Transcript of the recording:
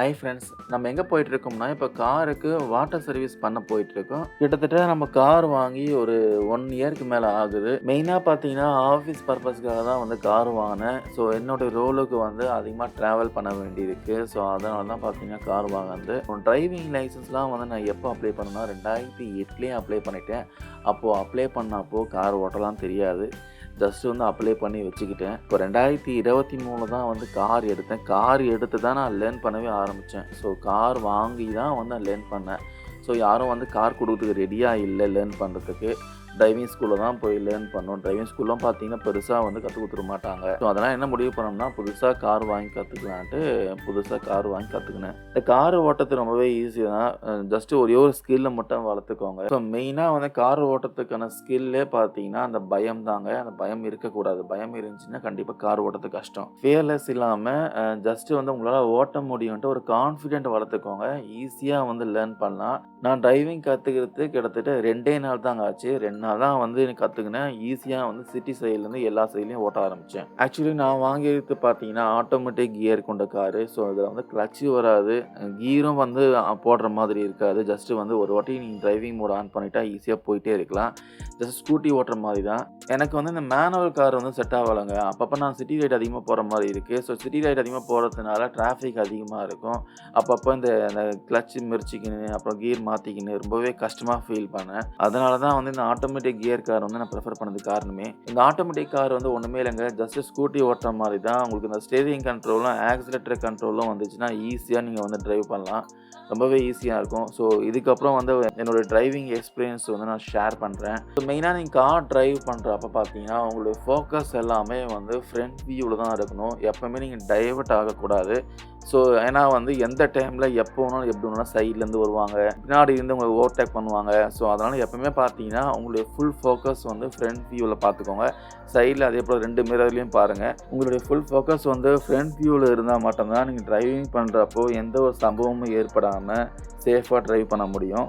Hi friends நம்ம எங்கே போயிட்டுருக்கோம்னா இப்போ காருக்கு வாட்டர் சர்வீஸ் பண்ண போயிட்டுருக்கோம். கிட்டத்தட்ட நம்ம கார் வாங்கி ஒரு ஒன் இயருக்கு மேலே ஆகுது. மெயினாக பார்த்தீங்கன்னா ஆஃபீஸ் பர்பஸ்க்காக தான் வந்து கார் வாங்கினேன். ஸோ என்னோடய ரோலுக்கு வந்து அதிகமாக ட்ராவல் பண்ண வேண்டியிருக்கு. ஸோ அதனால தான் பார்த்தீங்கன்னா கார் வாங்கினது. டிரைவிங் லைசன்ஸ்லாம் வந்து நான் எப்போ அப்ளை பண்ணேன்னா ரெண்டாயிரத்தி எட்டுலேயே அப்ளை பண்ணிட்டேன். அப்போது அப்ளை பண்ணப்போ கார் ஓட்டலாம் தெரியாது. ஜஸ்ட் வந்து அப்ளை பண்ணி வச்சுக்கிட்டேன். இப்போ ரெண்டாயிரத்தி இருபத்தி மூணு தான் வந்து கார் எடுத்தேன். கார் எடுத்து தான் நான் லேர்ன் பண்ணவே ஆரம்பித்தேன் ஸோ கார் வாங்கி தான் வந்து நான் லேர்ன் பண்ணேன். ஸோ யாரும் வந்து கார் கொடுக்கறதுக்கு ரெடியாக இல்லை லேர்ன் பண்ணுறதுக்கு டிரைவிங் ஸ்கூலில் தான் போய் லேர்ன் பண்ணோம். டிரைவிங் ஸ்கூல்லாம் பார்த்தீங்கன்னா பெருசாக வந்து கற்றுக் கொடுத்துட மாட்டாங்க. ஸோ அதெல்லாம் என்ன முடிவு பண்ணோம்னா புதுசாக கார் வாங்கி கற்றுக்கலான்ட்டு புதுசாக கார் வாங்கி கற்றுக்கினேன் இந்த கார் ஓட்டத்து ரொம்பவே ஈஸி தான். ஜஸ்ட்டு ஒரே ஒரு ஸ்கில்லை மட்டும் வளர்த்துக்கோங்க. ஸோ மெயினாக வந்து கார் ஓட்டத்துக்கான ஸ்கில்லே பார்த்தீங்கன்னா அந்த பயம் தாங்க. அந்த பயம் இருக்கக்கூடாது. பயம் இருந்துச்சுன்னா கண்டிப்பாக கார் ஓட்டது கஷ்டம். ஃபியர்லெஸ் இல்லாமல் ஜஸ்ட் வந்து உங்களால் ஓட்ட முடியும்ட்டு ஒரு கான்ஃபிடென்ட் வளர்த்துக்கோங்க. ஈஸியாக வந்து லேர்ன் பண்ணலாம். நான் டிரைவிங் கற்றுக்கிறது கிட்டத்தட்ட ரெண்டே நாள் தாங்க ஆச்சு. ரெண்டு நான் தான் வந்து எனக்கு கற்றுக்கினேன் ஈஸியாக வந்து சிட்டி சைட்லேருந்து எல்லா சைட்லேயும் ஓட்ட ஆரம்பித்தேன் ஆக்சுவலி நான் வாங்கியது பார்த்தீங்கன்னா ஆட்டோமேட்டிக் கியர் கொண்ட காரு ஸோ அதில் வந்து கிளச்சு வராது. கீரும் வந்து போடுற மாதிரி இருக்காது. ஜஸ்ட்டு வந்து ஒரு வாட்டி நீங்கள் டிரைவிங் மோட் ஆன் பண்ணிட்டா ஈஸியாக போயிட்டே இருக்கலாம். ஜஸ்ட் ஸ்கூட்டி ஓட்டுற மாதிரி தான். எனக்கு வந்து இந்த மேனுவல் கார் வந்து செட் ஆகலைங்க. அப்பப்போ நான் சிட்டி ரைட் அதிகமாக போகிற மாதிரி இருக்குது ஸோ சிட்டி ரைட் அதிகமாக போகிறதுனால டிராஃபிக் அதிகமாக இருக்கும். அப்பப்போ இந்த இந்த கிளச்சு மிரிச்சிக்கின்னு அப்புறம் கியர் மாற்றிக்கின்னு ரொம்பவே கஷ்டமாக ஃபீல் பண்ணேன். அதனால தான் வந்து இந்த ஆட்டோமேட்டிக் கியர் கார் வந்து நான் ப்ரிஃபர் பண்ணது காரணமே. இந்த ஆட்டோமேட்டிக் கார் வந்து ஒன்றுமே இல்லைங்க. ஜஸ்ட் ஸ்கூட்டி ஓட்டுற மாதிரி தான். உங்களுக்கு இந்த ஸ்டேரிங் கண்ட்ரோலும் ஆக்சிலேட்டர் கண்ட்ரோலும் வந்துச்சுன்னா ஈஸியாக நீங்கள் வந்து ட்ரைவ் பண்ணலாம். ரொம்பவே ஈஸியாக இருக்கும். ஸோ இதுக்கப்புறம் வந்து என்னோட டிரைவிங் எக்ஸ்பீரியன்ஸ் வந்து நான் ஷேர் பண்ணுறேன் ஸோ மெயினாக நீங்கள் கார் ட்ரைவ் பண்ணுற அப்போ பார்த்தீங்கன்னா உங்களுடைய ஃபோக்கஸ் எல்லாமே வந்து ஃப்ரண்ட் வியூவில் தான் இருக்கணும். எப்போவுமே நீங்கள் டைவர்ட் ஆகக்கூடாது ஸோ ஏன்னா வந்து எந்த டைமில் எப்போ வேணாலும் எப்படி வேணாலும் சைட்லேருந்து வருவாங்க. பின்னாடி இருந்து உங்களை ஓவர்டேக் பண்ணுவாங்க. ஸோ அதனால் எப்பவுமே பார்த்தீங்கன்னா உங்களுடைய ஃபுல் ஃபோக்கஸ் வந்து ஃப்ரண்ட் வியூவில் பார்த்துக்கோங்க சைடில் அதே போல் ரெண்டு மிரர்லையும் பாருங்கள் உங்களுடைய ஃபுல் ஃபோக்கஸ் வந்து ஃப்ரண்ட் வியூவில் இருந்தால் மட்டும்தான் நீங்கள் ட்ரைவிங் பண்ணுறப்போ எந்த ஒரு சம்பவமும் ஏற்படாமல் சேஃபாக ட்ரைவ் பண்ண முடியும்.